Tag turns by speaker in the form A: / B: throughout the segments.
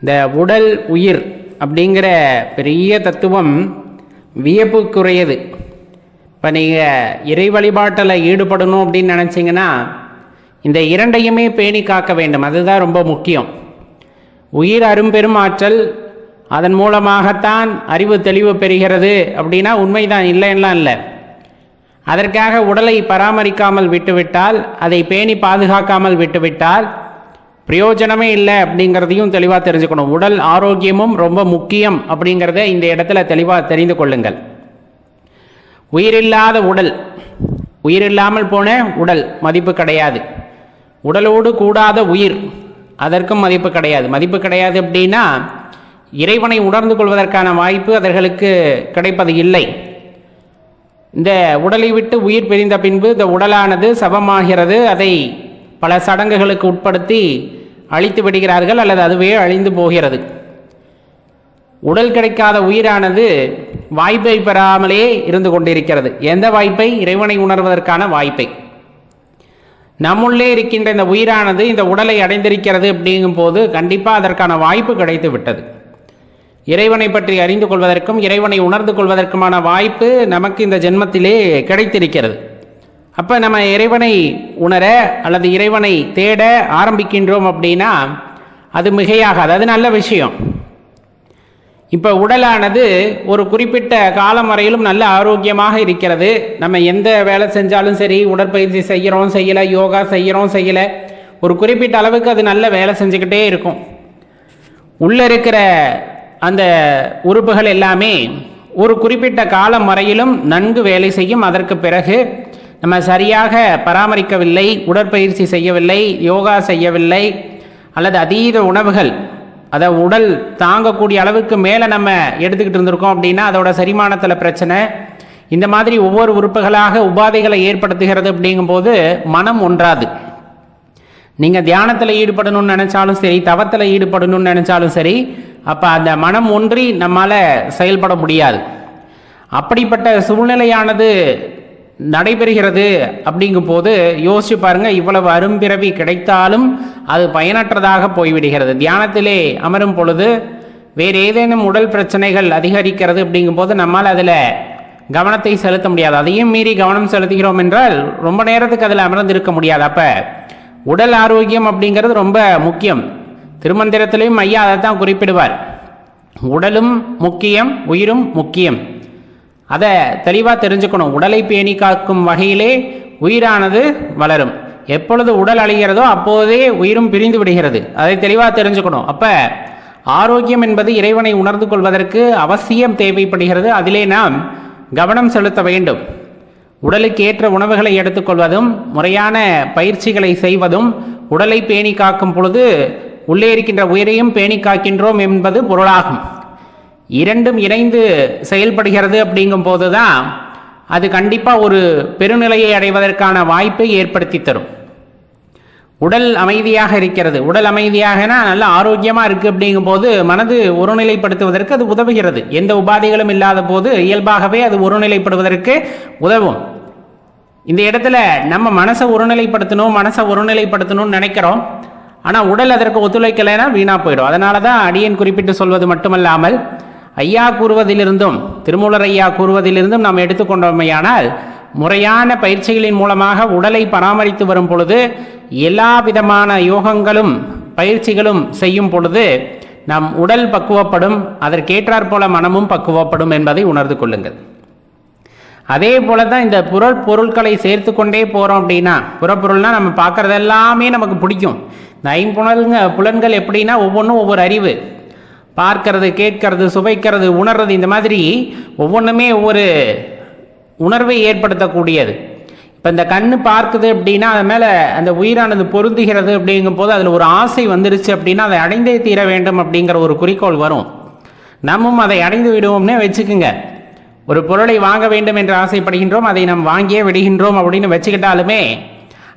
A: இந்த உடல் உயிர் அப்படிங்கிற பெரிய தத்துவம் வியப்புக்குரியது. இப்போ நீங்கள் இறை வழிபாட்டில் ஈடுபடணும் அப்படின்னு நினச்சிங்கன்னா இந்த இரண்டையுமே பேணி காக்க வேண்டும். அதுதான் ரொம்ப முக்கியம். உயிர் அரும்பெரும் ஆற்றல் அதன் மூலமாகத்தான் அறிவு தெளிவு பெறுகிறது அப்படின்னா உண்மைதான் இல்லைன்னா இல்லை. அதற்காக உடலை பராமரிக்காமல் விட்டுவிட்டால் அதை பேணி பாதுகாக்காமல் விட்டுவிட்டால் பிரயோஜனமே இல்லை அப்படிங்கிறதையும் தெளிவாக தெரிஞ்சுக்கணும். உடல் ஆரோக்கியமும் ரொம்ப முக்கியம் அப்படிங்கிறத இந்த இடத்துல தெளிவாக தெரிந்து கொள்ளுங்கள். உயிரில்லாத உடல். உயிரில்லாமல் போன உடல் மதிப்பு கிடையாது. உடலோடு கூடாத உயிர். அதற்கும் மதிப்பு கிடையாது. மதிப்பு கிடையாது அப்படின்னா இறைவனை உணர்ந்து கொள்வதற்கான வாய்ப்பு அவர்களுக்கு கிடைப்பது இல்லை. இந்த உடலை விட்டு உயிர் பிரிந்த பின்பு இந்த உடலானது சபமாகிறது அதை பல சடங்குகளுக்கு உட்படுத்தி அழித்து விடுகிறார்கள் அல்லது அதுவே அழிந்து போகிறது. உடல் கிடைக்காத உயிரானது வாய்ப்பை பெறாமலே இருந்து கொண்டிருக்கிறது. எந்த வாய்ப்பை? இறைவனை உணர்வதற்கான வாய்ப்பை. நம்முள்ளே இருக்கின்ற இந்த உயிரானது இந்த உடலை அடைந்திருக்கிறது அப்படிங்கும் போது கண்டிப்பாக அதற்கான வாய்ப்பு கிடைத்து விட்டது. இறைவனை பற்றி அறிந்து கொள்வதற்கும் இறைவனை உணர்ந்து கொள்வதற்குமான வாய்ப்பு நமக்கு இந்த ஜென்மத்திலே கிடைத்திருக்கிறது. அப்போ நம்ம இறைவனை உணர அல்லது இறைவனை தேட ஆரம்பிக்கின்றோம் அப்படின்னா அது மிகையாகாது. அது நல்ல விஷயம். இப்போ உடலானது ஒரு குறிப்பிட்ட காலம் வரையிலும் நல்ல ஆரோக்கியமாக இருக்கிறது. நம்ம எந்த வேலை செஞ்சாலும் சரி உடற்பயிற்சி செய்கிறோம் செய்யலை யோகா செய்கிறோம் செய்யலை. ஒரு குறிப்பிட்ட அளவுக்கு அது நல்ல வேலை செஞ்சுக்கிட்டே இருக்கும். உள்ளே இருக்கிற அந்த உறுப்புகள் எல்லாமே ஒரு குறிப்பிட்ட காலம் வரையிலும் நன்கு வேலை செய்யும். அதற்கு பிறகு நம்ம சரியாக பராமரிக்கவில்லை உடற்பயிற்சி செய்யவில்லை யோகா செய்யவில்லை அல்லது அதீத உணவுகள் அதை உடல் தாங்கக்கூடிய அளவுக்கு மேலே நம்ம எடுத்துக்கிட்டு இருந்திருக்கோம் அப்படின்னா அதோட செரிமானத்தில் பிரச்சனை. இந்த மாதிரி ஒவ்வொரு உறுப்புகளாக உபாதைகளை ஏற்படுத்துகிறது அப்படிங்கும்போது மனம் ஒன்றாது. நீங்கள் தியானத்தில் ஈடுபடணும்னு நினச்சாலும் சரி தவத்தில் ஈடுபடணும்னு நினச்சாலும் சரி அப்போ அந்த மனம் ஒன்றி நம்மால் செயல்பட முடியாது. அப்படிப்பட்ட சூழ்நிலையானது நடைபெறுகிறது அப்படிங்கும் போது யோசிச்சு பாருங்க இவ்வளவு அரும்பிறவி கிடைத்தாலும் அது பயனற்றதாக போய்விடுகிறது. தியானத்திலே அமரும் பொழுது வேறு ஏதேனும் உடல் பிரச்சனைகள் அதிகரிக்கிறது அப்படிங்கும்போது நம்மால் அதில் கவனத்தை செலுத்த முடியாது. அதையும் மீறி கவனம் செலுத்துகிறோம் என்றால் ரொம்ப நேரத்துக்கு அதில் அமர்ந்திருக்க முடியாது. அப்போ உடல் ஆரோக்கியம் அப்படிங்கிறது ரொம்ப முக்கியம். திருமந்திரத்திலையும் ஐயா அதை தான் குறிப்பிடுவார். உடலும் முக்கியம் உயிரும் முக்கியம். அதை தெளிவாக தெரிஞ்சுக்கணும். உடலை பேணி காக்கும் வகையிலே உயிரானது வளரும். எப்பொழுது உடல் அழிகிறதோ அப்போதே உயிரும் பிரிந்து விடுகிறது. அதை தெளிவாக தெரிஞ்சுக்கணும். அப்போ ஆரோக்கியம் என்பது இறைவனை உணர்ந்து கொள்வதற்கு அவசியம் தேவைப்படுகிறது. அதிலே நாம் கவனம் செலுத்த வேண்டும். உடலுக்கு ஏற்ற உணவுகளை எடுத்துக்கொள்வதும் முறையான பயிற்சிகளை செய்வதும் உடலை பேணி காக்கும் பொழுது உள்ளே இருக்கின்ற உயிரையும் பேணி காக்கின்றோம் என்பது பொருளாகும். இரண்டும் இணைந்து செயல்படுகிறது அப்படிங்கும் போது தான் அது கண்டிப்பாக ஒரு பெருநிலையை அடைவதற்கான வாய்ப்பை ஏற்படுத்தி தரும். உடல் அமைதியாக இருக்கிறது. உடல் அமைதியாகனா நல்ல ஆரோக்கியமாக இருக்குது அப்படிங்கும் போது மனது ஒருநிலைப்படுத்துவதற்கு அது உதவுகிறது. எந்த உபாதைகளும் இல்லாத போது இயல்பாகவே அது ஒருநிலைப்படுவதற்கு உதவும். இந்த இடத்துல நம்ம மனசை ஒருநிலைப்படுத்தணும் மனசை ஒருநிலைப்படுத்தணும்னு நினைக்கிறோம். ஆனால் உடல் அதற்கு ஒத்துழைக்கலைன்னா வீணாக போயிடும். அதனால தான் அடியன் குறிப்பிட்டு சொல்வது மட்டுமல்லாமல் ஐயா கூறுவதிலிருந்தும் திருமூலர் ஐயா கூறுவதிலிருந்தும் நாம் எடுத்துக்கொண்டோமையானால் முறையான பயிற்சிகளின் மூலமாக உடலை பராமரித்து வரும் பொழுது எல்லா விதமான யோகங்களும் பயிற்சிகளும் செய்யும் பொழுது நம் உடல் பக்குவப்படும் அதற்கேற்றாற் போல மனமும் பக்குவப்படும் என்பதை உணர்ந்து கொள்ளுங்கள். அதே போல தான் இந்த புறல் பொருட்களை சேர்த்து கொண்டே போகிறோம் அப்படின்னா புறப்பொருள்னா நம்ம பார்க்குறது எல்லாமே நமக்கு பிடிக்கும். இந்த ஐம்புணல்ங்க புலன்கள் எப்படின்னா ஒவ்வொன்றும் ஒவ்வொரு அறிவு. பார்க்கறது கேட்கறது சுவைக்கிறது உணர்றது இந்த மாதிரி ஒவ்வொன்றுமே ஒவ்வொரு உணர்வை ஏற்படுத்தக்கூடியது. இப்போ இந்த கண் பார்க்குது அப்படின்னா அது மேலே அந்த உயிரானது பொருந்துகிறது அப்படிங்கும் போது அதில் ஒரு ஆசை வந்துருச்சு அப்படின்னா அதை அடைந்தே தீர வேண்டும் அப்படிங்கிற ஒரு குறிக்கோள் வரும். நம்மும் அதை அடைந்து விடுவோம்னே வச்சுக்குங்க. ஒரு பொருளை வாங்க வேண்டும் என்று ஆசைப்படுகின்றோம் அதை நாம் வாங்கியே விடுகின்றோம் அப்படின்னு வச்சுக்கிட்டாலுமே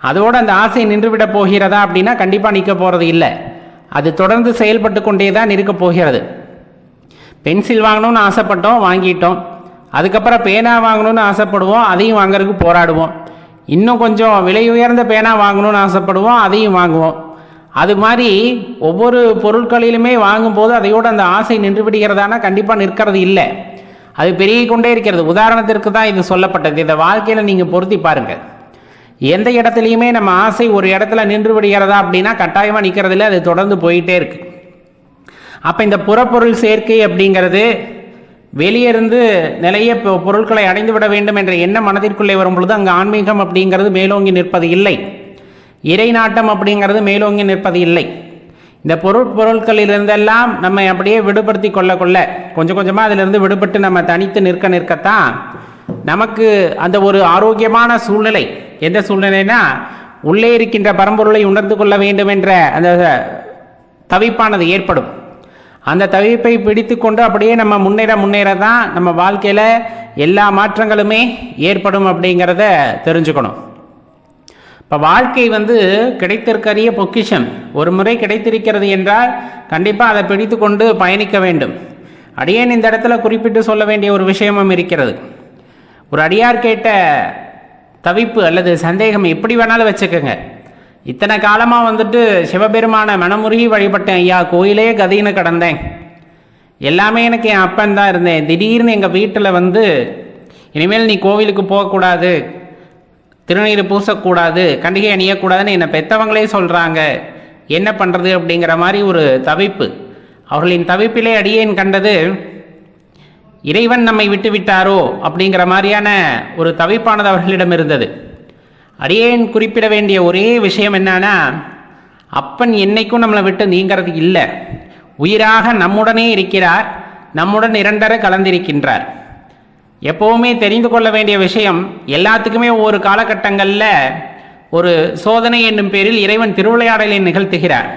A: அதோடு அந்த ஆசை நின்றுவிட போகிறதா அப்படின்னா கண்டிப்பாக நிற்க போகிறது இல்லை. அது தொடர்ந்து செயல்பட்டு கொண்டே தான் இருக்க போகிறது. பென்சில் வாங்கணும்னு ஆசைப்பட்டோம் வாங்கிட்டோம். அதுக்கப்புறம் பேனா வாங்கணும்னு ஆசைப்படுவோம் அதையும் வாங்குறதுக்கு போராடுவோம். இன்னும் கொஞ்சம் விலை உயர்ந்த பேனா வாங்கணும்னு ஆசைப்படுவோம் அதையும் வாங்குவோம். அது மாதிரி ஒவ்வொரு பொருட்களிலுமே வாங்கும்போது அதையோடு அந்த ஆசை நின்று விடுகிறதானா கண்டிப்பாக நிற்கிறது இல்லை. அது பெருகிக் கொண்டே இருக்கிறது. உதாரணத்திற்கு தான் இது சொல்லப்பட்டது. இந்த வாழ்க்கையில் நீங்கள் பொருத்தி பாருங்கள் எந்த இடத்துலையுமே நம்ம ஆசை ஒரு இடத்துல நின்று விடுகிறதா அப்படின்னா கட்டாயமாக நிற்கிறதுல அது தொடர்ந்து போயிட்டே இருக்கு. அப்போ இந்த புறப்பொருள் சேர்க்கை அப்படிங்கிறது வெளியே இருந்து நிறைய பொருட்களை அடைந்து விட வேண்டும் என்ற எண்ணம் மனதிற்குள்ளே வரும் பொழுது அங்கே ஆன்மீகம் அப்படிங்கிறது மேலோங்கி நிற்பது இல்லை. இறை நாட்டம் அப்படிங்கிறது மேலோங்கி நிற்பது இல்லை. இந்த பொருட்பொருட்களிலிருந்தெல்லாம் நம்ம அப்படியே விடுபடுத்தி கொள்ள கொள்ள கொஞ்சம் கொஞ்சமாக அதிலிருந்து விடுபட்டு நம்ம தனித்து நிற்க நிற்கத்தான் நமக்கு அந்த ஒரு ஆரோக்கியமான சூழ்நிலை. எந்த சூழ்நிலைனா உள்ளே இருக்கின்ற பரம்பொருளை உணர்ந்து கொள்ள வேண்டும் என்ற அந்த தவிப்பானது ஏற்படும். அந்த தவிப்பை பிடித்து கொண்டு அப்படியே நம்ம முன்னேற முன்னேற தான் நம்ம வாழ்க்கையில் எல்லா மாற்றங்களுமே ஏற்படும் அப்படிங்கிறத தெரிஞ்சுக்கணும். இப்போ வாழ்க்கை வந்து கிடைத்திருக்கிற பொக்கிஷம். ஒரு முறை கிடைத்திருக்கிறது என்றால் கண்டிப்பாக அதை பிடித்து கொண்டு பயணிக்க வேண்டும். அடியேன் இந்த இடத்துல குறிப்பிட்டு சொல்ல வேண்டிய ஒரு விஷயமும் இருக்கிறது. ஒரு அடியார் கேட்ட தவிப்பு அல்லது சந்தேகம் எப்படி வேணாலும் வச்சுக்கோங்க. இத்தனை காலமாக வந்துட்டு சிவபெருமான மனமுருகி வழிபட்டேன் ஐயா கோயிலே கதின்னு கடந்தேன். எல்லாமே எனக்கு என் அப்பன் தான் இருந்தேன். திடீர்னு எங்கள் வீட்டில் வந்து இனிமேல் நீ கோவிலுக்கு போகக்கூடாது திருநீர் பூசக்கூடாது கண்டிகை அணியக்கூடாதுன்னு என்னை பெத்தவங்களே சொல்கிறாங்க என்ன பண்ணுறது அப்படிங்கிற மாதிரி ஒரு தவிப்பு. அவர்களின் தவிப்பிலே அடியேன் கண்டது இறைவன் நம்மை விட்டு விட்டாரோ அப்படிங்கிற மாதிரியான ஒரு தவிப்பானது அவர்களிடம் இருந்தது. அடியேன் குறிப்பிட வேண்டிய ஒரே விஷயம் என்னன்னா அப்பன் என்னைக்கும் நம்மளை விட்டு நீங்கிறது இல்லை. உயிராக நம்முடனே இருக்கிறார் நம்முடன் இரண்டர கலந்திருக்கின்றார். எப்போவுமே தெரிந்து கொள்ள வேண்டிய விஷயம் எல்லாத்துக்குமே ஒவ்வொரு காலகட்டங்களில் ஒரு சோதனை என்னும் பேரில் இறைவன் திருவிளையாடலை நிகழ்த்துகிறார்.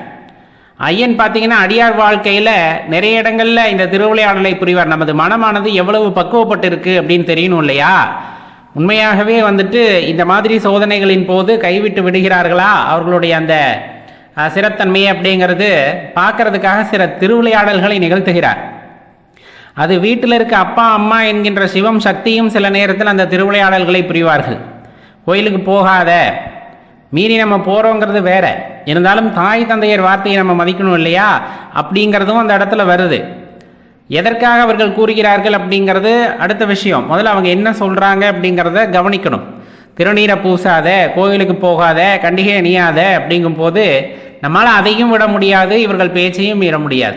A: ஐயன் பார்த்தீங்கன்னா அடியார் வாழ்க்கையில் நிறைய இடங்களில் இந்த திருவிளையாடலை புரிவார். நமது மனமானது எவ்வளவு பக்குவப்பட்டு இருக்கு அப்படின்னு தெரியணும் இல்லையா? உண்மையாகவே வந்துட்டு இந்த மாதிரி சோதனைகளின் போது கைவிட்டு விடுகிறார்களா? அவர்களுடைய அந்த அஹ், சிறத்தன்மை அப்படிங்கிறது பார்க்கறதுக்காக சில திருவிளையாடல்களை நிகழ்த்துகிறார். அது வீட்டில் இருக்க அப்பா அம்மா என்கின்ற சிவம் சக்தியும் சில நேரத்தில் அந்த திருவிளையாடல்களை புரிவார்கள். கோயிலுக்கு போகாத மீறி நம்ம போகிறோங்கிறது வேற. இருந்தாலும் தாய் தந்தையர் வார்த்தையை நம்ம மதிக்கணும் இல்லையா? அப்படிங்கிறதும் அந்த இடத்துல வருது. எதற்காக அவர்கள் கூறுகிறார்கள் அப்படிங்கிறது அடுத்த விஷயம். முதல்ல அவங்க என்ன சொல்கிறாங்க அப்படிங்கிறத கவனிக்கணும். திருநீரை பூசாத கோயிலுக்கு போகாத கண்டிகை அணியாத அப்படிங்கும்போது நம்மளால் அதையும் விட முடியாது இவர்கள் பேச்சையும் மீற முடியாது.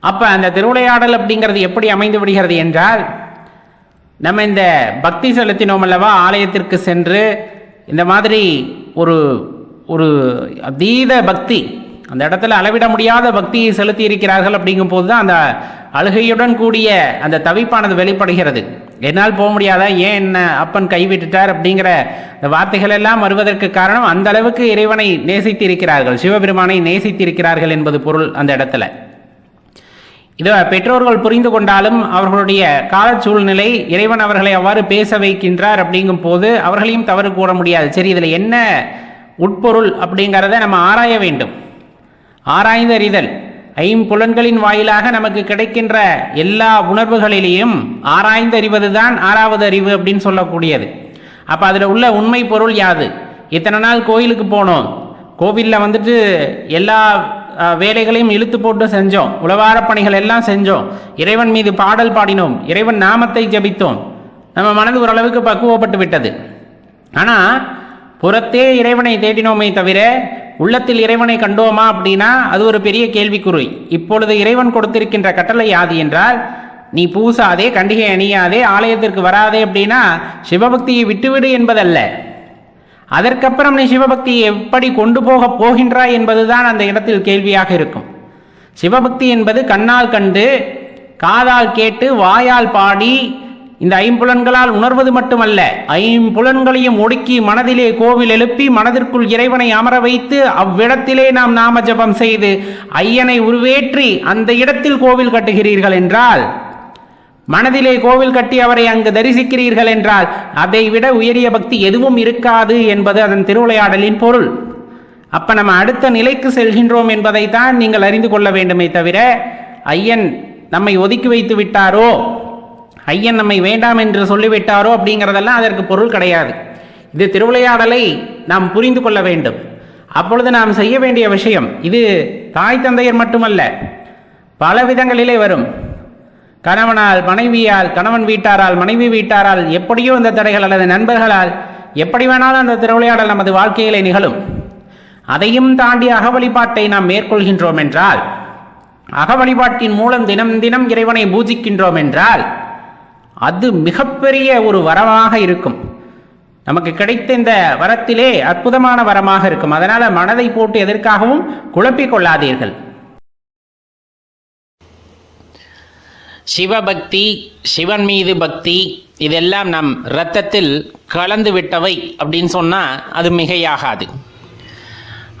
A: அப்போ அந்த திருவிளையாடல் அப்படிங்கிறது எப்படி அமைந்து விடுகிறது என்றால் நம்ம இந்த பக்தி செலுத்தினோம் அல்லவா ஆலயத்திற்கு சென்று இந்த மாதிரி ஒரு ஒரு அதீத பக்தி அந்த இடத்துல அளவிட முடியாத பக்தியை செலுத்தி இருக்கிறார்கள் அப்படிங்கும்போது தான் அந்த அழுகையுடன் கூடிய அந்த தவிப்பானது வெளிப்படுகிறது. என்னால் போக முடியாதா? ஏன் என்ன அப்பன் கைவிட்டுட்டார்? அப்படிங்கிற இந்த வார்த்தைகள் எல்லாம் வருவதற்கு காரணம் அந்த அளவுக்கு இறைவனை நேசித்திருக்கிறார்கள். சிவபெருமானை நேசித்திருக்கிறார்கள் என்பது பொருள் அந்த இடத்துல. இதை பெற்றோர்கள் புரிந்து கொண்டாலும் அவர்களுடைய கால சூழ்நிலை இறைவன் அவர்களை அவ்வாறு பேச வைக்கின்றார் அப்படிங்கும் போது அவர்களையும் தவறு கூற முடியாது. சரி இதில் என்ன உட்பொருள் அப்படிங்கிறத நம்ம ஆராய வேண்டும். ஆராய்ந்தறிதல். ஐம்புலன்களின் வாயிலாக நமக்கு கிடைக்கின்ற எல்லா உணர்வுகளிலேயும் ஆராய்ந்தறிவதுதான் ஆறாவது அறிவு அப்படின்னு சொல்லக்கூடியது. அப்போ அதில் உள்ள உண்மை பொருள் யாது? இத்தனை நாள் கோயிலுக்கு போனோம்? கோவிலில் வந்துட்டு எல்லா வேலைகளையும் இழுத்து போட்டு செஞ்சோம். உளவார பணிகள் எல்லாம் செஞ்சோம். இறைவன் மீது பாடல் பாடினோம். இறைவன் நாமத்தை ஜபித்தோம். நம்ம மனது ஓரளவுக்கு பக்குவப்பட்டு விட்டது. ஆனால் புறத்தே இறைவனை தேடினோமே தவிர உள்ளத்தில் இறைவனை கண்டோமா அப்படின்னா அது ஒரு பெரிய கேள்விக்குறி. இப்பொழுது இறைவன் கொடுத்திருக்கின்ற கட்டளை யாது என்றால் நீ பூசாதே கண்டிகை அணியாதே ஆலயத்திற்கு வராதே அப்படின்னா சிவபக்தியை விட்டுவிடு என்பதல்ல. அதற்கப்புறம் நீ சிவபக்தியை எப்படி கொண்டு போக போகின்றாய் என்பதுதான் அந்த இடத்தில் கேள்வியாக இருக்கும். சிவபக்தி என்பது கண்ணால் கண்டு காதால் கேட்டு வாயால் பாடி இந்த ஐம்புலன்களால் உணர்வது மட்டுமல்ல. ஐம்புலன்களையும் ஒடுக்கி மனதிலே கோவில் எழுப்பி மனதிற்குள் இறைவனை அமர வைத்து அவ்விடத்திலே நாம் நாம ஜபம் செய்து ஐயனை உருவேற்றி அந்த இடத்தில் கோவில் கட்டுகிறீர்கள் என்றால் மனதிலே கோவில் கட்டி அவரை அங்கு தரிசிக்கிறீர்கள் என்றால் அதை விட உயரிய பக்தி எதுவும் இருக்காது என்பது அதன் திருவிளையாடலின் பொருள். அப்ப நம்ம அடுத்த நிலைக்கு செல்கின்றோம் என்பதை தான் நீங்கள் அறிந்து கொள்ள வேண்டுமே தவிர ஐயன் நம்மை ஒதுக்கி வைத்து விட்டாரோ ஐயன் நம்மை வேண்டாம் என்று சொல்லிவிட்டாரோ அப்படிங்கிறதெல்லாம் அதற்கு பொருள் கிடையாது. இது திருவிளையாடலை நாம் புரிந்து கொள்ள வேண்டும். அப்பொழுது நாம் செய்ய வேண்டிய விஷயம் இது தாய் தந்தையர் மட்டுமல்ல பல விதங்களிலே வரும். கணவனால் மனைவியால் கணவன் வீட்டாரால் மனைவி வீட்டாரால் எப்படியோ இந்த தடைகள் அல்லது நண்பர்களால் எப்படி வேணாலும் அந்த திருவிளையாடல் நமது வாழ்க்கையிலே நிகழும்? அதையும் தாண்டி அக வழிபாட்டை நாம் மேற்கொள்கின்றோம் என்றால் அக வழிபாட்டின் மூலம் தினம் தினம் இறைவனை பூஜிக்கின்றோம் என்றால் அது மிகப்பெரிய ஒரு வரமாக இருக்கும். நமக்கு கிடைத்த இந்த வரத்திலே அற்புதமான வரமாக இருக்கும். அதனால் மனதை போட்டு எதற்காகவும் குழப்பிக் கொள்ளாதீர்கள். சிவபக்தி சிவன் மீது பக்தி இதெல்லாம் நம் இரத்தத்தில் கலந்து விட்டவை அப்படின்னு சொன்னால் அது மிகையாகாது.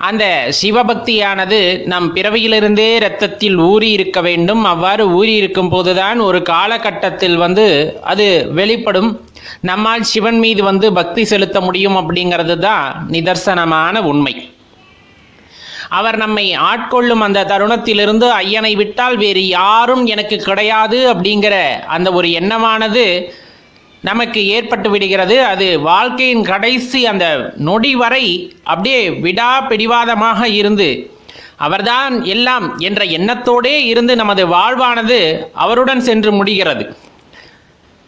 A: அந்த சிவபக்தியானது நம் பிறவியிலிருந்தே இரத்தத்தில் ஊறி இருக்க வேண்டும். அவ்வாறு ஊறி இருக்கும் போதுதான் ஒரு காலகட்டத்தில் வந்து அது வெளிப்படும். நம்மால் சிவன் மீது வந்து பக்தி செலுத்த முடியும் அப்படிங்கிறது தான் நிதர்சனமான உண்மை. அவர் நம்மை ஆட்கொள்ளும் அந்த தருணத்திலிருந்து ஐயனை விட்டால் வேறு யாரும் எனக்கு கிடையாது அப்படிங்கிற அந்த ஒரு எண்ணமானது நமக்கு ஏற்பட்டு விடுகிறது. அது வாழ்க்கையின் கடைசி அந்த நொடி வரை அப்படியே விடா பிடிவாதமாக இருந்து அவர்தான் எல்லாம் என்ற எண்ணத்தோடே இருந்து நமது வாழ்வானது அவருடன் சென்று முடிகிறது.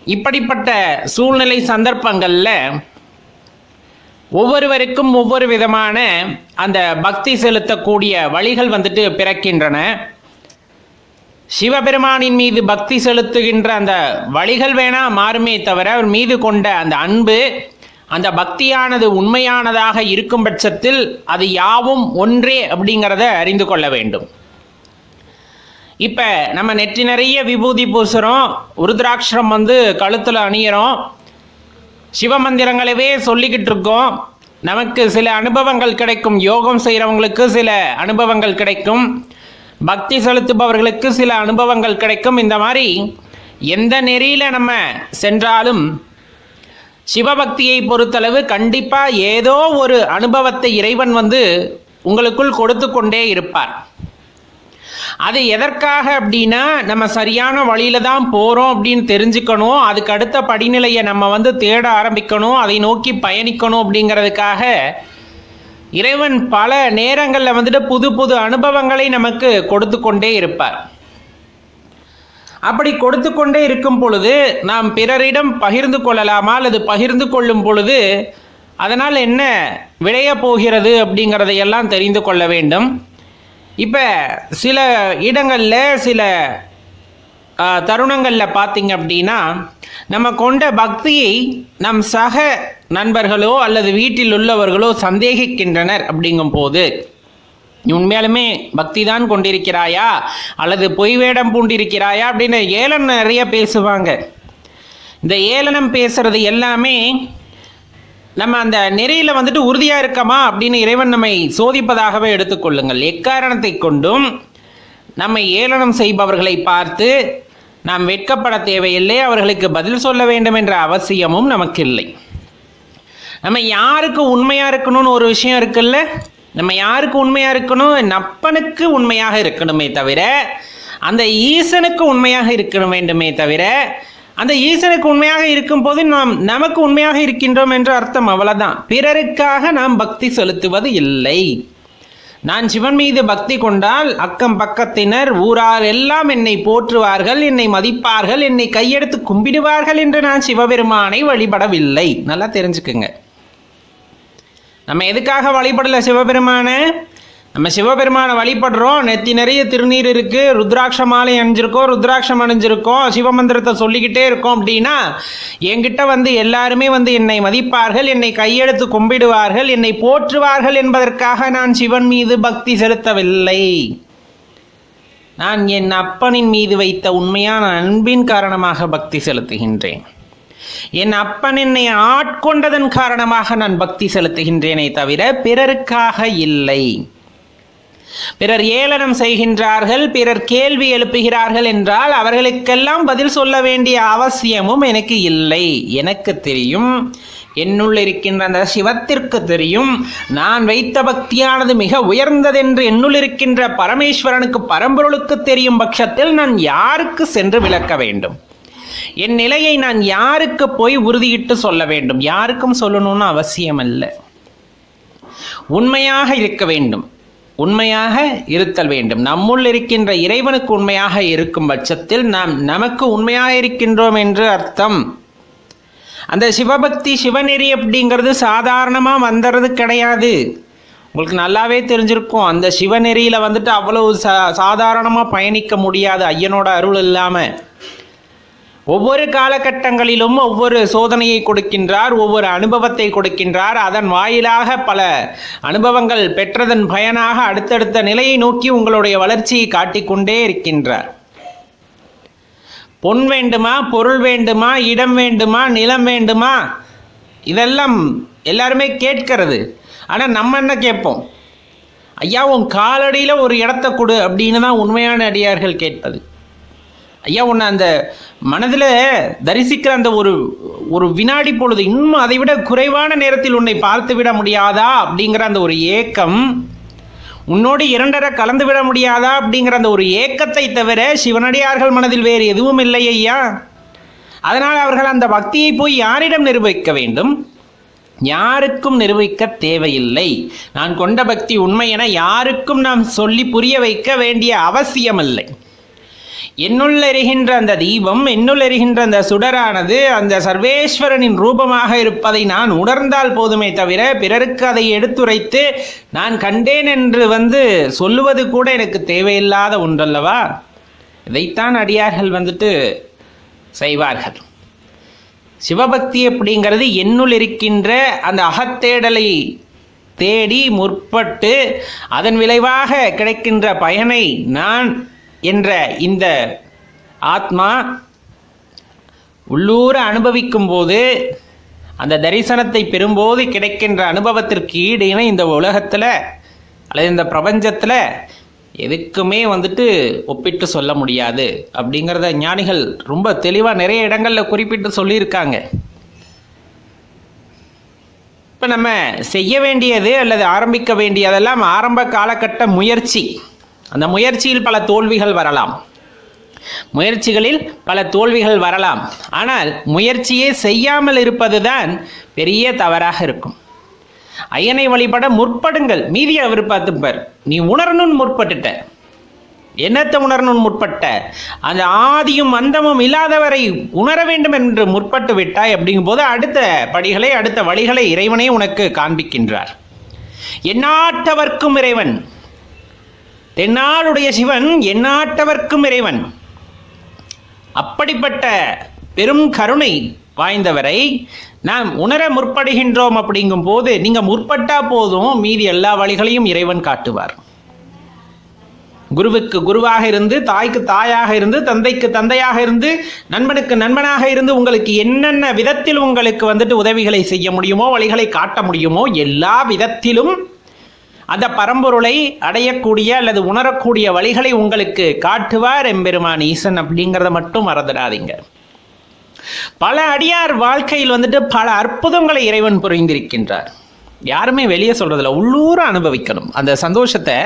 A: இப்படிப்பட்ட சூழ்நிலை சந்தர்ப்பங்களில் ஒவ்வொருவருக்கும் ஒவ்வொரு விதமான அந்த பக்தி செலுத்தக்கூடிய வழிகள் வந்துட்டு பிறக்கின்றன. சிவபெருமானின் மீது பக்தி செலுத்துகின்ற அந்த வழிகள் வேணா மாறுமே தவிர அவர் மீது கொண்ட அந்த அன்பு அந்த பக்தியானது உண்மையானதாக இருக்கும் பட்சத்தில் அது யாவும் ஒன்றே அப்படிங்கிறத அறிந்து கொள்ள வேண்டும். இப்போ நம்ம நெற்றி நிறைய விபூதி பூசுகிறோம் உருத்ராட்சரம் வந்து கழுத்தில் அணியிறோம் சிவமந்திரங்களவே சொல்லிக்கிட்டு இருக்கோம் நமக்கு சில அனுபவங்கள் கிடைக்கும். யோகம் செய்கிறவங்களுக்கு சில அனுபவங்கள் கிடைக்கும். பக்தி செலுத்துபவர்களுக்கு சில அனுபவங்கள் கிடைக்கும். இந்த மாதிரி எந்த நெறியில் நம்ம சென்றாலும் சிவபக்தியை பொறுத்தளவு கண்டிப்பாக ஏதோ ஒரு அனுபவத்தை இறைவன் வந்து உங்களுக்குள் கொடுத்து கொண்டே இருப்பார். அது எதற்காக அப்படின்னா நம்ம சரியான வழியில தான் போகிறோம் அப்படின்னு தெரிஞ்சுக்கணும். அதுக்கு அடுத்த படிநிலையை நம்ம வந்து தேட ஆரம்பிக்கணும். அதை நோக்கி பயணிக்கணும் அப்படிங்கிறதுக்காக இறைவன் பல நேரங்களில் வந்துட்டு புது புது அனுபவங்களை நமக்கு கொடுத்து கொண்டே இருப்பார். அப்படி கொடுத்து கொண்டே இருக்கும் பொழுது நாம் பிறரிடம் பகிர்ந்து கொள்ளலாமா அல்லது பகிர்ந்து கொள்ளும் பொழுது அதனால் என்ன விளைய போகிறது அப்படிங்கிறதையெல்லாம் தெரிந்து கொள்ள வேண்டும். இப்போ சில இடங்களில் சில தருணங்களில் பார்த்தீங்க அப்படின்னா நம்ம கொண்ட பக்தியை நம் சக நண்பர்களோ அல்லது வீட்டில் உள்ளவர்களோ சந்தேகிக்கின்றனர் அப்படிங்கும் போது உண்மையாலுமே பக்தி தான் கொண்டிருக்கிறாயா? அல்லது பொய் வேடம் பூண்டிருக்கிறாயா? அப்படின்னு ஏளனம் நிறைய பேசுவாங்க. இந்த ஏளனம் பேசுறது எல்லாமே நம்ம அந்த நெறியில் வந்துட்டு உறுதியாக இருக்கமா அப்படின்னு இறைவன் நம்மை சோதிப்பதாகவே எடுத்துக்கொள்ளுங்கள். எக்காரணத்தை கொண்டும் நம்மை ஏளனம் செய்பவர்களை பார்த்து நாம் வெட்கப்பட தேவையில்லை அவர்களுக்கு பதில் சொல்ல வேண்டும் என்ற அவசியமும் நமக்கு இல்லை நம்ம யாருக்கு உண்மையாக இருக்கணும்னு ஒரு விஷயம் இருக்குல்ல? நம்ம யாருக்கு உண்மையாக இருக்கணும்? நப்பனுக்கு உண்மையாக இருக்கணுமே தவிர அந்த ஈசனுக்கு உண்மையாக இருக்கணும் வேண்டுமே தவிர அந்த ஈசனுக்கு உண்மையாக இருக்கும் போது நாம் நமக்கு உண்மையாக இருக்கின்றோம் என்ற அர்த்தம் அவ்வளவுதான். பிறருக்காக நாம் பக்தி செலுத்துவது இல்லை. நான் சிவன் மீது பக்தி கொண்டால் அக்கம் பக்கத்தினர் ஊரார் எல்லாம் என்னை போற்றுவார்கள் என்னை மதிப்பார்கள் என்னை கையெடுத்து கும்பிடுவார்கள் என்று நான் சிவபெருமானை வழிபடவில்லை. நல்லா தெரிஞ்சுக்குங்க. நம்ம எதுக்காக வழிபடல சிவபெருமானை? நம்ம சிவபெருமானை வழிபடுறோம். நெத்தி நிறைய திருநீர் இருக்கு. ருத்ராட்ச மாலை அணிஞ்சிருக்கோம். ருத்ராட்சம் அணிஞ்சிருக்கோம். சிவமந்திரத்தை சொல்லிக்கிட்டே இருக்கோம் அப்படின்னா என்கிட்ட வந்து எல்லாருமே வந்து என்னை மதிப்பார்கள் என்னை கையெடுத்து கும்பிடுவார்கள் என்னை போற்றுவார்கள் என்பதற்காக நான் சிவன் மீது பக்தி செலுத்தவில்லை. நான் என் அப்பனின் மீது வைத்த உண்மையான அன்பின் காரணமாக பக்தி செலுத்துகின்றேன். என் அப்பன் என்னை ஆட்கொண்டதன் காரணமாக நான் பக்தி செலுத்துகின்றேனே தவிர பிறருக்காக இல்லை. பிறர் ஏளனம் செய்கின்றார்கள் பிறர் கேள்வி எழுப்புகிறார்கள் என்றால் அவர்களுக்கெல்லாம் பதில் சொல்ல வேண்டிய அவசியமும் எனக்கு இல்லை. எனக்கு தெரியும் என்னுள் இருக்கின்ற அந்த சிவத்திற்கு தெரியும் நான் வைத்த பக்தியானது மிக உயர்ந்ததென்று என்னுள் இருக்கின்ற பரமேஸ்வரனுக்கு பரம்பொருளுக்கு தெரியும் பட்சத்தில் நான் யாருக்கு சென்று விளக்க வேண்டும்? என் நிலையை நான் யாருக்கு போய் உறுதியிட்டு சொல்ல வேண்டும்? யாருக்கும் சொல்லணும்னு அவசியம் இல்லை உண்மையாக இருக்க வேண்டும். உண்மையாக இருத்தல் வேண்டும். நம்முள் இருக்கின்ற இறைவனுக்கு உண்மையாக இருக்கும் பட்சத்தில் நாம் நமக்கு உண்மையாக இருக்கின்றோம் என்று அர்த்தம். அந்த சிவபக்தி சிவநெறி அப்படிங்கிறது சாதாரணமாக வந்துடுறது கிடையாது. உங்களுக்கு நல்லாவே தெரிஞ்சிருக்கும். அந்த சிவநெறியில் வந்துட்டு அவ்வளவு சா சாதாரணமாக பயணிக்க முடியாது. ஐயனோட அருள் இல்லாமல் ஒவ்வொரு காலகட்டங்களிலும் ஒவ்வொரு சோதனையை கொடுக்கின்றார் ஒவ்வொரு அனுபவத்தை கொடுக்கின்றார். அதன் வாயிலாக பல அனுபவங்கள் பெற்றதன் பயனாக அடுத்தடுத்த நிலையை நோக்கி உங்களுடைய வளர்ச்சியை காட்டிக்கொண்டே இருக்கின்றார். பொன் வேண்டுமா பொருள் வேண்டுமா இடம் வேண்டுமா நிலம் வேண்டுமா? இதெல்லாம் எல்லாருமே கேட்கிறது. ஆனால் நம்ம என்ன கேட்போம்? ஐயா உன் காலடியில் ஒரு இடத்த கொடு அப்படின்னு தான் உண்மையான அடியார்கள் கேட்பது. ஐயா உன்னை அந்த மனதில் தரிசிக்கிற அந்த ஒரு ஒரு வினாடி பொழுது இன்னும் அதை விட குறைவான நேரத்தில் உன்னை பார்த்து விட முடியாதா அப்படிங்கிற அந்த ஒரு ஏக்கம் உன்னோடு இரண்டரை கலந்து விட முடியாதா அப்படிங்கிற அந்த ஒரு ஏக்கத்தை தவிர சிவனடியார்கள் மனதில் வேறு எதுவும் இல்லை ஐயா. அதனால் அவர்கள் அந்த பக்தியை போய் யாரிடம் நிரூபிக்க வேண்டும்? யாருக்கும் நிரூபிக்க தேவையில்லை. நான் கொண்ட பக்தி உண்மை என யாருக்கும் நாம் சொல்லி புரிய வைக்க வேண்டிய அவசியமில்லை. என்னுள் எரிகின்ற அந்த தீபம் என்னுள் எரிகின்ற அந்த சுடரானது அந்த சர்வேஸ்வரனின் ரூபமாக இருப்பதை நான் உணர்ந்தால் போதுமே தவிர பிறருக்கு அதை எடுத்துரைத்து நான் கண்டேன் என்று வந்து சொல்லுவது கூட எனக்கு தேவையில்லாத ஒன்றல்லவா? இதைத்தான் அடியார்கள் வந்துட்டு செய்வார்கள். சிவபக்தி அப்படிங்கிறது என்னுள் இருக்கின்ற அந்த அகத்தேடலை தேடி முற்பட்டு அதன் விளைவாக கிடைக்கின்ற பயனை நான் என்ற இந்த ஆத்மா உள்ளூர அனுபவிக்கும் போது அந்த தரிசனத்தை பெறும்போது கிடைக்கின்ற அனுபவத்திற்கு ஈடு இந்த உலகத்தில் அல்லது இந்த பிரபஞ்சத்தில் எதுக்குமே வந்துட்டு ஒப்பிட்டு சொல்ல முடியாது அப்படிங்கிறத ஞானிகள் ரொம்ப தெளிவாக நிறைய இடங்களில் குறிப்பிட்டு சொல்லியிருக்காங்க. இப்போ நம்ம செய்ய வேண்டியது அல்லது ஆரம்பிக்க வேண்டியதெல்லாம் ஆரம்ப காலகட்ட முயற்சி. அந்த முயற்சியில் பல தோல்விகள் வரலாம். முயற்சிகளில் பல தோல்விகள் வரலாம். ஆனால் முயற்சியே செய்யாமல் இருப்பதுதான் பெரிய தவறாக இருக்கும். ஐயனை வழிபட முற்படுங்கள். மீதி அவர் பார்த்துப்பார் நீ உணரணும்னு முற்பட்டுட்ட. என்னத்தை உணரணும் முற்பட்ட? அந்த ஆதியும் அந்தமும் இல்லாதவரை உணர வேண்டும் என்று முற்பட்டு விட்டாய் அப்படிங்கும்போது அடுத்த படிகளை அடுத்த வழிகளை இறைவனே உனக்கு காண்பிக்கின்றார். எண்ணாட்டவர்க்கும் இறைவன் தென்னாளுடைய சிவன் எந்நாட்டவர்க்கும் இறைவன். அப்படிப்பட்ட பெரும் கருணை வாய்ந்தவரை நாம் உணர முற்படுகின்றோம் அப்படிங்கும் போது நீங்கள் முற்பட்டா போதும் மீதி எல்லா வழிகளையும் இறைவன் காட்டுவார். குருவுக்கு குருவாக இருந்து தாய்க்கு தாயாக இருந்து தந்தைக்கு தந்தையாக இருந்து நண்பனுக்கு நண்பனாக இருந்து உங்களுக்கு என்னென்ன விதத்தில் உங்களுக்கு வந்துட்டு உதவிகளை செய்ய முடியுமோ வழிகளை காட்ட முடியுமோ எல்லா விதத்திலும் அந்த பரம்பொருளை அடையக்கூடிய அல்லது உணரக்கூடிய வழிகளை உங்களுக்கு காட்டுவார் எம்பெருமான் ஈசன் அப்படிங்கிறத மட்டும் மறந்துடாதீங்க. பல அடியார் வாழ்க்கையில் வந்துட்டு பல அற்புதங்களை இறைவன் புரிந்திருக்கின்றார். யாருமே வெளியே சொல்றதில்ல உள்ளூர அனுபவிக்கணும். அந்த சந்தோஷத்தை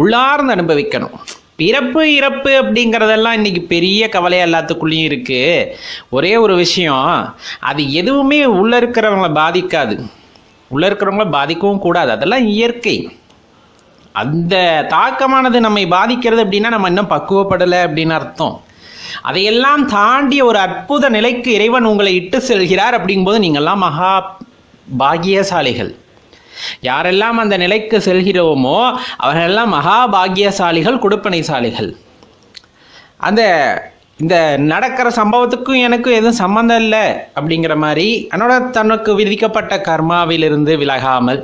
A: உள்ளார்ந்து அனுபவிக்கணும். பிறப்பு இறப்பு அப்படிங்கிறதெல்லாம் இன்னைக்கு பெரிய கவலை எல்லாத்துக்குள்ளேயும் இருக்குது ஒரே ஒரு விஷயம் அது எதுவுமே உள்ளே இருக்கிறவங்களை பாதிக்காது. உள்ளே இருக்கிறவங்கள பாதிக்கவும் கூடாது. அதெல்லாம் இயற்கை. அந்த தாக்கமானது நம்மை பாதிக்கிறது அப்படின்னா நம்ம இன்னும் பக்குவப்படலை அப்படின்னு அர்த்தம். அதையெல்லாம் தாண்டிய ஒரு அற்புத நிலைக்கு இறைவன் உங்களை இட்டு செல்கிறார் அப்படிங்கும்போது நீங்கள்லாம் மகா பாகியசாலிகள் யாரெல்லாம் அந்த நிலைக்கு செல்கிறோமோ அவர்களெல்லாம் மகா பாகியசாலிகள் கொடுப்பனைசாலிகள். அந்த இந்த நடக்கிற சம்பவத்துக்கும் எனக்கும் எதுவும் சம்மந்தம் இல்லை அப்படிங்கிற மாதிரி என்னோட தனக்கு விதிக்கப்பட்ட கர்மாவிலிருந்து விலகாமல்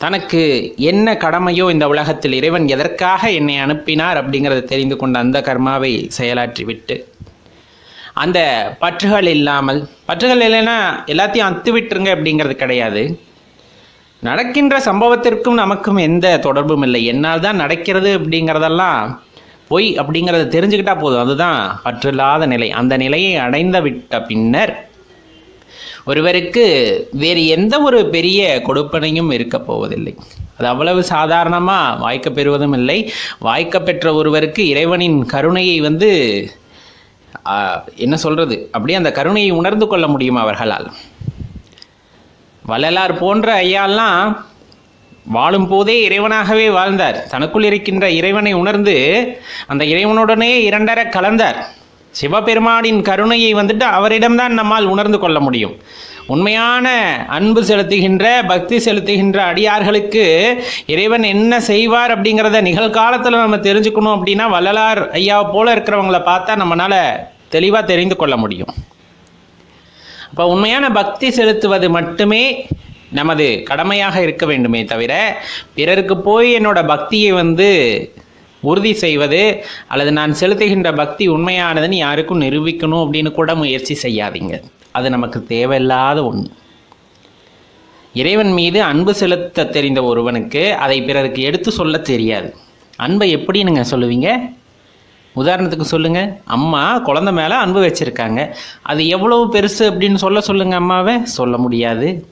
A: தனக்கு என்ன கடமையோ இந்த உலகத்தில் இறைவன் எதற்காக என்னை அனுப்பினார் அப்படிங்கிறத தெரிந்து கொண்ட அந்த கர்மாவை செயலாற்றிவிட்டு அந்த பற்றுகள் இல்லாமல் பற்றுகள் இல்லைன்னா எல்லாத்தையும் அத்து விட்டுருங்க அப்படிங்கிறது கிடையாது. நடக்கின்ற சம்பவத்திற்கும் நமக்கும் எந்த தொடர்பும் இல்லை. என்னால் தான் நடக்கிறது அப்படிங்கிறதெல்லாம் பொய் அப்படிங்கிறத தெரிஞ்சுக்கிட்டா போதும். அதுதான் பற்றில்லாத நிலை. அந்த நிலையை அடைந்து விட்ட பின்னர் ஒருவருக்கு வேறு எந்த ஒரு பெரிய கொடுப்பனையும் இருக்க போவதில்லை. அது அவ்வளவு சாதாரணமாக வாய்க்க பெறுவதும் இல்லை. வாய்க்க பெற்ற ஒருவருக்கு இறைவனின் கருணையை வந்து என்ன சொல்கிறது அப்படியே அந்த கருணையை உணர்ந்து கொள்ள முடியும் அவர்களால்? வள்ளலார் போன்ற ஐயாலாம் வாழும் போதே இறைவனாகவே வாழ்ந்தார். தனக்குள் இருக்கின்ற இறைவனை உணர்ந்து அந்த இறைவனுடனே இரண்டர கலந்தார். சிவபெருமானின் கருணையை வந்துட்டு அவரிடம்தான் நம்மால் உணர்ந்து கொள்ள முடியும். உண்மையான அன்பு செலுத்துகின்ற பக்தி செலுத்துகின்ற அடியார்களுக்கு இறைவன் என்ன செய்வார் அப்படிங்கிறத நிகழ்காலத்தில் நம்ம தெரிஞ்சுக்கணும் அப்படின்னா வள்ளலார் ஐயாவை போல இருக்கிறவங்கள பார்த்தா நம்மளால தெளிவாக தெரிந்து கொள்ள முடியும். அப்போ உண்மையான பக்தி செலுத்துவது மட்டுமே நமது கடமையாக இருக்க வேண்டுமே தவிர பிறருக்கு போய் என்னோட பக்தியை வந்து உறுதி செய்வது அல்லது நான் செலுத்துகின்ற பக்தி உண்மையானதுன்னு யாருக்கும் நிரூபிக்கணும் அப்படின்னு கூட முயற்சி செய்யாதீங்க. அது நமக்கு தேவையில்லாத ஒன்று இறைவன் மீது அன்பு செலுத்த தெரிந்த ஒருவனுக்கு அதை பிறருக்கு எடுத்து சொல்ல தெரியாது. அன்பை எப்படினுங்க சொல்லுவீங்க? உதாரணத்துக்கு சொல்லுங்கள் அம்மா குழந்தை மேலே அன்பு வச்சுருக்காங்க. அது எவ்வளவு பெருசு அப்படின்னு சொல்ல சொல்லுங்கள் அம்மாவை? சொல்ல முடியாது.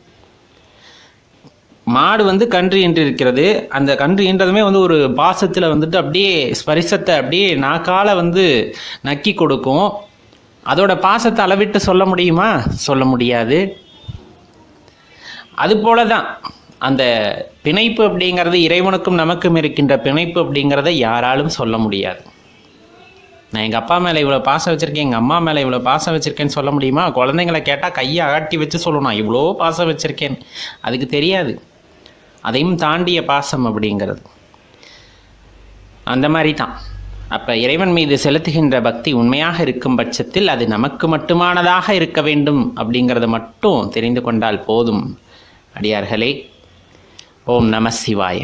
A: மாடு வந்து கன்று ஈன்று இருக்கிறது அந்த கன்று ஈன்றதுமே வந்து ஒரு பாசத்தில் வந்துட்டு அப்படியே ஸ்பரிசத்தை அப்படியே நாக்கால வந்து நக்கி கொடுக்கும். அதோட பாசத்தை அளவிட்டு சொல்ல முடியுமா? சொல்ல முடியாது. அதுபோல தான் அந்த பிணைப்பு அப்படிங்கிறது இறைவனுக்கும் நமக்கும் இருக்கின்ற பிணைப்பு அப்படிங்கிறத யாராலும் சொல்ல முடியாது. நான் எங்கள் அப்பா மேலே இவ்வளோ பாசம் வச்சுருக்கேன் எங்கள் அம்மா மேலே இவ்வளோ பாசம் வச்சுருக்கேன்னு சொல்ல முடியுமா? குழந்தைங்கள கேட்டால் கையை அகட்டி வச்சு சொல்லணும் இவ்வளோ பாசம் வச்சுருக்கேன். அதுக்கு தெரியாது. அதையும் தாண்டிய பாசம் அப்படிங்கிறது. அந்த மாதிரி தான் அப்போ இறைவன் மீது செலுத்துகின்ற பக்தி உண்மையாக இருக்கும் பட்சத்தில் அது நமக்கு மட்டுமானதாக இருக்க வேண்டும் அப்படிங்கிறத மட்டும் தெரிந்து கொண்டால் போதும். அடியார்களே ஓம் நம சிவாய.